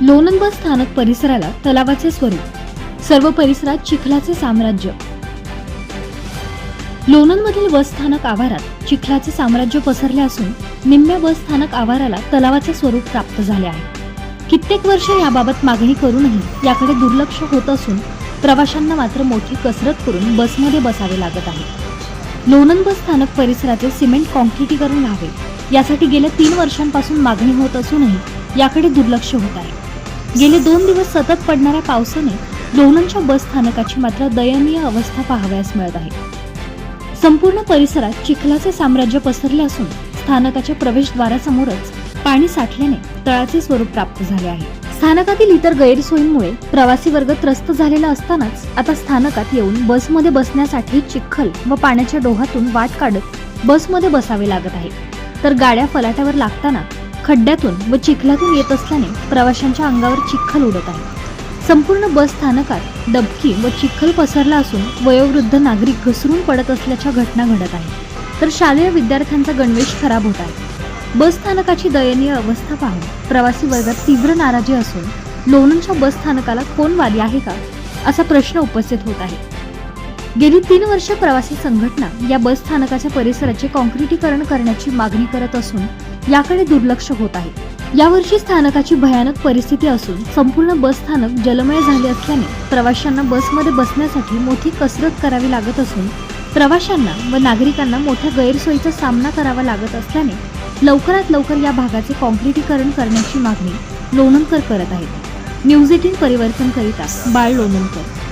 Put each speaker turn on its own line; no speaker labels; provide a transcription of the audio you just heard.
लोणंद बस स्थानक परिसराला तलावाचे स्वरूप. सर्व परिसरात चिखलाचे साम्राज्य. लोणंदमधील बस स्थानक आवारात चिखलाचे साम्राज्य पसरले असून निम्म्या बस स्थानक आवाराला तलावाचे स्वरूप प्राप्त झाले आहे. कित्येक वर्ष याबाबत मागणी करूनही याकडे दुर्लक्ष होत असून प्रवाशांना मात्र मोठी कसरत करून बसमध्ये बसावे लागत आहे. लोणंद बस स्थानक परिसराचे सिमेंट कॉन्क्रिटीकरण व्हावे. यासाठी गेल्या तीन वर्षांपासून मागणी होत असूनही याकडे दुर्लक्ष होत आहे. गेले दोन दिवस सतत पडणाऱ्या पावसाने लोणंदच्या बस स्थानकाची मात्र दयनीय अवस्था पाहावयास मिळत आहे. संपूर्ण परिसरात चिखलाचे साम्राज्य पसरले असून स्थानकाच्या प्रवेशद्वारासमोरच पाणी साठल्याने तळाचे स्वरूप प्राप्त झाले आहे. स्थानकातील इतर गैरसोयींमुळे प्रवासी वर्ग त्रस्त झालेला असतानाच आता स्थानकात येऊन बसमध्ये बसण्यासाठी चिखल व पाण्याच्या डोहातून वाट काढत बसमध्ये बसावे लागत आहे. तर गाड्या फलाट्यावर लागताना खड्ड्यातून व चिखलातून येत असल्याने प्रवाशांच्या अंगावर चिखल उडत आहे. संपूर्ण बस स्थानकात डबकी व चिखल पसरला असून वयोवृद्ध नागरिक घसरून पडत असल्याच्या घटना घडत आहेत. तर शालेय विद्यार्थ्यांचा गणवेश खराब होत आहे. बस स्थानकाची दयनीय अवस्था पाहून प्रवासी वर्गात तीव्र नाराजी असून लोणंदच्या बस स्थानकाला कोण वाली आहे का असा प्रश्न उपस्थित होत आहे. गेली तीन वर्ष प्रवासी संघटना या बस स्थानकाच्या परिसराचे कॉन्क्रिटीकरण करण्याची मागणी करत असून याकडे दुर्लक्ष होत आहे. यावर्षी स्थानकाची भयानक परिस्थिती असून संपूर्ण बस स्थानक जलमय झाले असल्याने प्रवाशांना बसमध्ये बसण्यासाठी मोठी कसरत करावी लागत असून प्रवाशांना व नागरिकांना मोठ्या गैरसोयीचा सामना करावा लागत असल्याने लवकरात लवकर या भागाचे कॉन्क्रिटीकरण करण्याची मागणी लोणंदकर करत आहेत. न्यूज एटीन परिवर्तन करिता बाळ लोणंदकर.